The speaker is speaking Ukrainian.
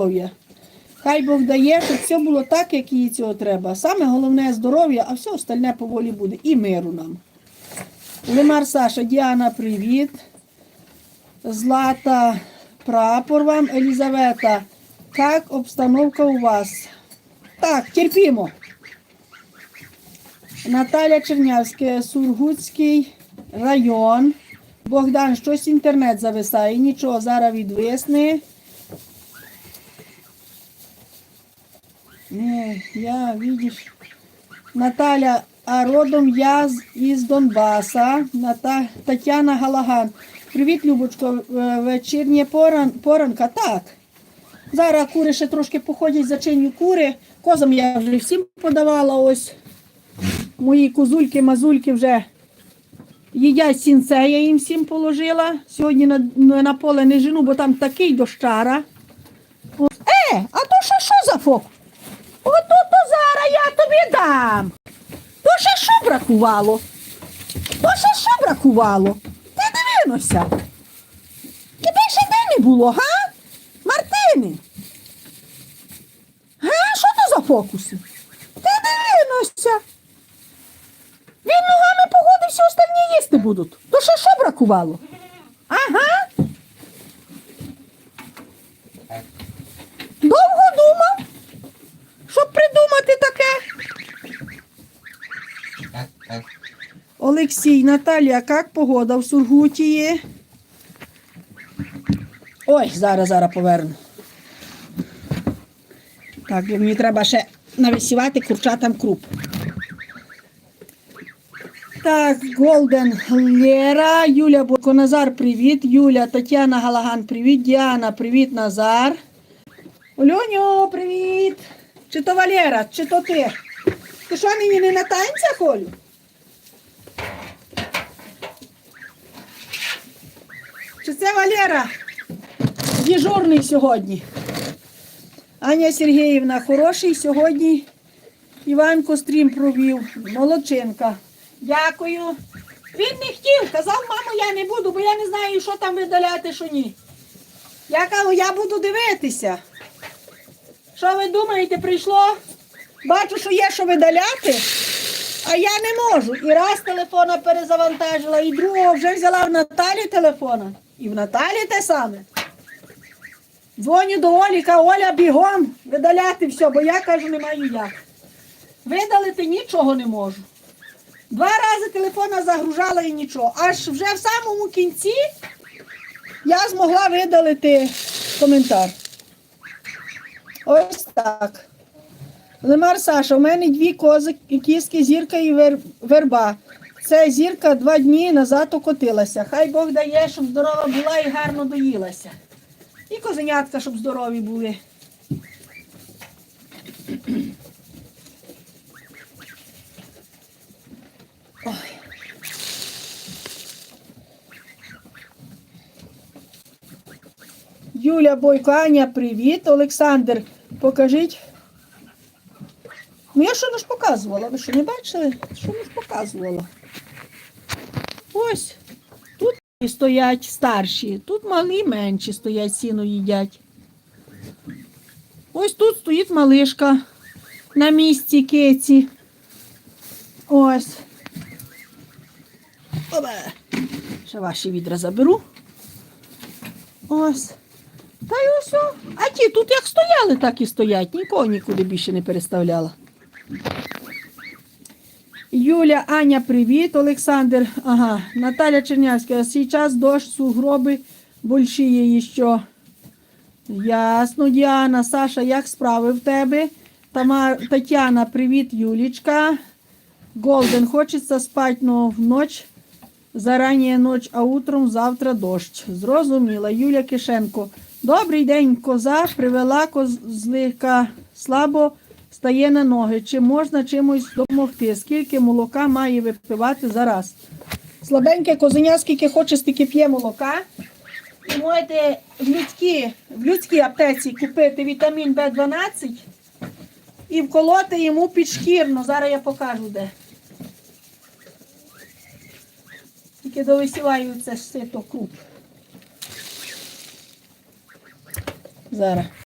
здоров'я. Хай Бог дає, щоб все було так, як їй цього треба. Саме головне здоров'я, а все остальне поволі буде. І миру нам. Лимар Саша, Діана, привіт. Злата, прапор вам, Елізавета. Як обстановка у вас? Так, терпімо. Наталя Чернявська, Сургутський район. Богдан, щось інтернет зависає. Нічого, зараз відвисне. Не, я, видиш. Наталя, а родом я із Донбаса. Ната, Тетяна Галаган. Привіт, Любочко. Е, Вечірня поран, поранка. Так. Зараз кури ще трошки походять, зачиню кури. Козам я вже всім подавала ось. Мої козульки, мазульки вже їдять сінце, я їм всім положила. Сьогодні на, на поле не жену, бо там такий дощара. Е, а то ще що за фок? Ото то зараз я тобі дам. То ще що бракувало? То ще що бракувало? Ти дивинося. Тебе ще де не було, га? Мартини? Га, що то за фокуси? Ти дивинося. Він ногами погодився, останні їсти будуть. То ще що бракувало? Ага. Придумати таке. Олексій, Наталія, як погода в Сургутії? Ой, зараз, зараз поверну. Так, мені треба ще нависівати курчатам круп. Так, Голден Лера, Юля Бойко, Назар, привіт. Юля, Тетяна Галаган, привіт. Діана, привіт, Назар. Олюню, привіт. Чи то Валера, чи то ти? Ти що мені не на танцях, Олю? Чи це Валера? Дежурний сьогодні. Аня Сергіївна, хороший сьогодні. Іванко стрім провів. Молодчинка. Дякую. Він не хотів, казав, мамо, я не буду, бо я не знаю, що там видаляти, що ні. Я кажу, я буду дивитися. Що ви думаєте, прийшло? Бачу, що є що видаляти, а я не можу. І раз телефона перезавантажила, і другого вже взяла в Наталі телефона. І в Наталі те саме. Дзвоню до Олі, кажу, Оля, бігом видаляти все, бо я кажу, не маю як. Видалити нічого не можу. Два рази телефона загружала і нічого. Аж вже в самому кінці я змогла видалити коментар. Ось так. Лемар Саша, у мене дві кози, кіски, зірка і вер, верба. Це зірка два дні назад окотилася. Хай Бог дає, щоб здорова була і гарно доїлася. І козенятка, щоб здорові були. Юля Бойко, Аня, привіт. Олександр, покажіть. Ну я що ж показувала? Ви що не бачили? Що ж показувала? Ось. Тут і стоять старші, тут малі менші стоять, сіно їдять. Ось тут стоїть малишка на місці кеці. Ось. Ще ваші відра заберу. Ось. Та й о. А ті тут як стояли, так і стоять. Нікого нікуди більше не переставляла. Юля, Аня, привіт. Олександр, ага, Наталя Чернявська. Сейчас дощ, сугроби большие ще. Ясно, Діана, Саша, як справи в тебе? Тамар, Тетяна, привіт, Юлічка. Голден, хочеться спати, но в ніч, зарані ніч, а утром завтра дощ. Зрозуміла. Юля Кишенко. Добрий день, коза привела козлика слабо стає на ноги. Чи можна чимось допомогти? Скільки молока має випивати зараз? Слабеньке козеня, скільки хоче, стільки п'є молока. Ви можете в людській, в людській аптеці купити вітамін В12 і вколоти йому підшкірно. Зараз я покажу де. Тільки довисіваю це сито круп. Зараз.